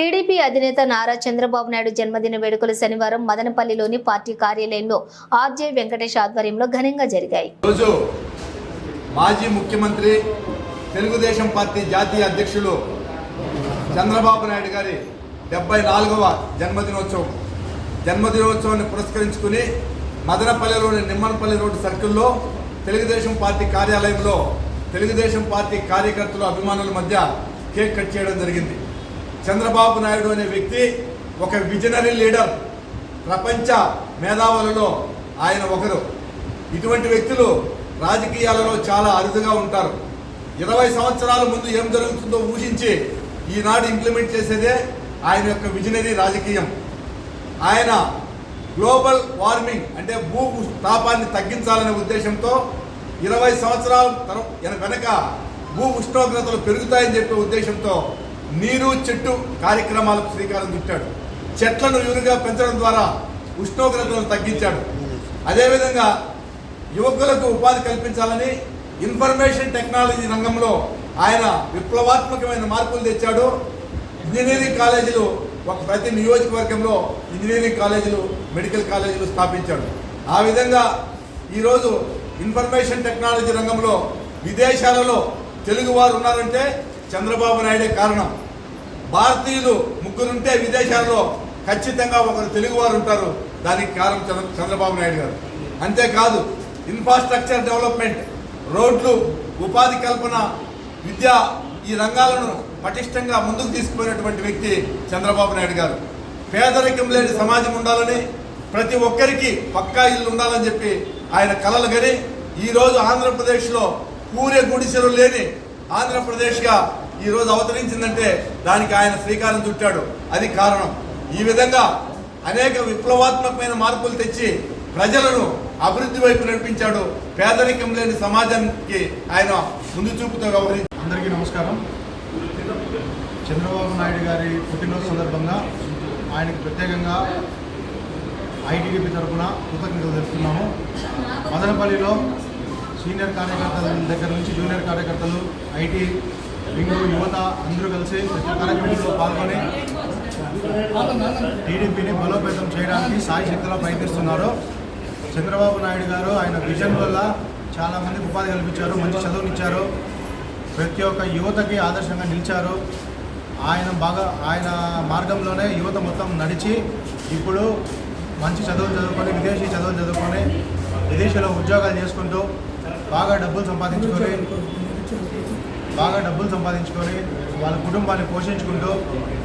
TDP అధినేత నారా చంద్రబాబు నాయుడు జన్మదిన వేడుకలు శనివారం మదనపల్లిలోని పార్టీ కార్యాలయంలో ఆర్జే వెంకటేష్ ఆధ్వర్యంలో ఘనంగా జరిగాయి. రోజు మాజీ ముఖ్యమంత్రి తెలుగుదేశం పార్టీ జాతీయ అధ్యక్షులు చంద్రబాబు నాయుడు గారి డెబ్బై నాలుగవ జన్మదినోత్సవం. జన్మదినోత్సవాన్ని పురస్కరించుకుని మదనపల్లిలోని నిమ్మనపల్లి రోడ్డు సర్కిల్లో తెలుగుదేశం పార్టీ కార్యాలయంలో తెలుగుదేశం పార్టీ కార్యకర్తలు అభిమానుల మధ్య కేక్ కట్ చేయడం జరిగింది. చంద్రబాబు నాయుడు అనే వ్యక్తి ఒక విజనరీ లీడర్ ప్రపంచ మేధావులలో ఆయన ఒకరు. ఇటువంటి వ్యక్తులు రాజకీయాలలో చాలా అరుదుగా ఉంటారు. ఇరవై సంవత్సరాల ముందు ఏం జరుగుతుందో ఊహించి ఈనాడు ఇంప్లిమెంట్ చేసేదే ఆయన యొక్క విజనరీ రాజకీయం. ఆయన గ్లోబల్ వార్మింగ్ అంటే భూ తాపాన్ని తగ్గించాలనే ఉద్దేశంతో ఇరవై సంవత్సరాల తరం వెనక భూ ఉష్ణోగ్రతలు పెరుగుతాయని చెప్పే ఉద్దేశంతో నీరు చెట్టు కార్యక్రమాలకు శ్రీకారం చుట్టాడు. చెట్లను యూరుగా పెంచడం ద్వారా ఉష్ణోగ్రతలను తగ్గించాడు. అదేవిధంగా యువకులకు ఉపాధి కల్పించాలని ఇన్ఫర్మేషన్ టెక్నాలజీ రంగంలో ఆయన విప్లవాత్మకమైన మార్పులు తెచ్చాడు. ఇంజనీరింగ్ కాలేజీలు ఒక ప్రతి నియోజకవర్గంలో ఇంజనీరింగ్ కాలేజీలు మెడికల్ కాలేజీలు స్థాపించాడు. ఆ విధంగా ఈరోజు ఇన్ఫర్మేషన్ టెక్నాలజీ రంగంలో విదేశాలలో తెలుగు వారు ఉన్నారంటే చంద్రబాబు నాయుడే కారణం. భారతీయులు ముగ్గురుంటే విదేశాల్లో ఖచ్చితంగా ఒకరు తెలుగువారు ఉంటారు. దానికి కారణం చంద్ర- చంద్రబాబు నాయుడు గారు. అంతేకాదు ఇన్ఫ్రాస్ట్రక్చర్ డెవలప్మెంట్ రోడ్లు ఉపాధి కల్పన విద్య ఈ రంగాలను పటిష్టంగా ముందుకు తీసుకుపోయినటువంటి వ్యక్తి చంద్రబాబు నాయుడు గారు. పేదరికం లేని సమాజం ఉండాలని ప్రతి ఒక్కరికి పక్కా ఇల్లు ఉండాలని చెప్పి ఆయన కలలు గని ఈరోజు ఆంధ్రప్రదేశ్లో కూరే గుడిసెలు లేని ఆంధ్రప్రదేశ్గా ఈరోజు అవతరించిందంటే దానికి ఆయన శ్రీకారం చుట్టాడు. అది కారణం. ఈ విధంగా అనేక విప్లవాత్మకమైన మార్పులు తెచ్చి ప్రజలను అభివృద్ధి వైపు నడిపించాడు పేదరికం లేని సమాజానికి ఆయన ముందు చూపుతో వ్యవహరించాడు అందరికీ నమస్కారం. చంద్రబాబు నాయుడు గారి పుట్టినరోజు సందర్భంగా ఆయనకు ప్రత్యేకంగా ఐటీడీపీ తరఫున కృతజ్ఞతలు తెలుపుతున్నాము. మదనపల్లిలో సీనియర్ కార్యకర్తల దగ్గర నుంచి జూనియర్ కార్యకర్తలు ఐటీ వింగు యువత అందరూ కలిసి ప్రతి కార్యక్రమంలో పాల్గొని టీడీపీని బలోపేతం చేయడానికి సాయి శక్తిలో ప్రయత్నిస్తున్నారు. చంద్రబాబు నాయుడు గారు ఆయన విజన్ వల్ల చాలామందికి ఉపాధి కల్పించారు మంచి చదువునిచ్చారు ప్రతి ఒక్క యువతకి ఆదర్శంగా నిలిచారు. ఆయన బాగా ఆయన మార్గంలోనే యువత మొత్తం నడిచి ఇప్పుడు మంచి చదువులు చదువుకొని విదేశీ చదువులు చదువుకొని విదేశీలో ఉద్యోగాలు చేసుకుంటూ బాగా డబ్బులు సంపాదించుకొని బాగా డబ్బులు సంపాదించుకొని వాళ్ళ కుటుంబాన్ని పోషించుకుంటూ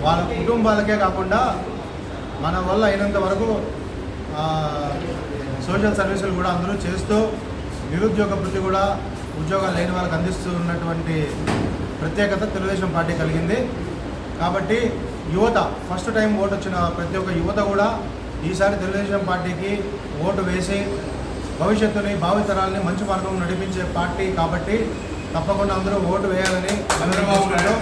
వాళ్ళ కుటుంబాలకే కాకుండా మన వల్ల అయినంత వరకు సోషల్ సర్వీసులు కూడా అందరూ చేస్తూ నిరుద్యోగ వృత్తి కూడా ఉద్యోగాలు లేని వాళ్ళకి అందిస్తూ ఉన్నటువంటి ప్రత్యేకత తెలుగుదేశం పార్టీ కలిగింది. కాబట్టి యువత ఫస్ట్ టైం ఓటు వచ్చిన ప్రతి ఒక్క యువత కూడా ఈసారి తెలుగుదేశం పార్టీకి ఓటు వేసి భవిష్యత్తుని భావితరాలని మంచి మార్గం నడిపించే పార్టీ కాబట్టి తప్పకుండా అందరూ ఓటు వేయాలని చంద్రబాబు నాయుడు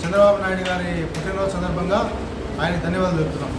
చంద్రబాబు నాయుడు గారి పుట్టినరోజు సందర్భంగా ఆయన ధన్యవాదాలు చెప్తున్నాం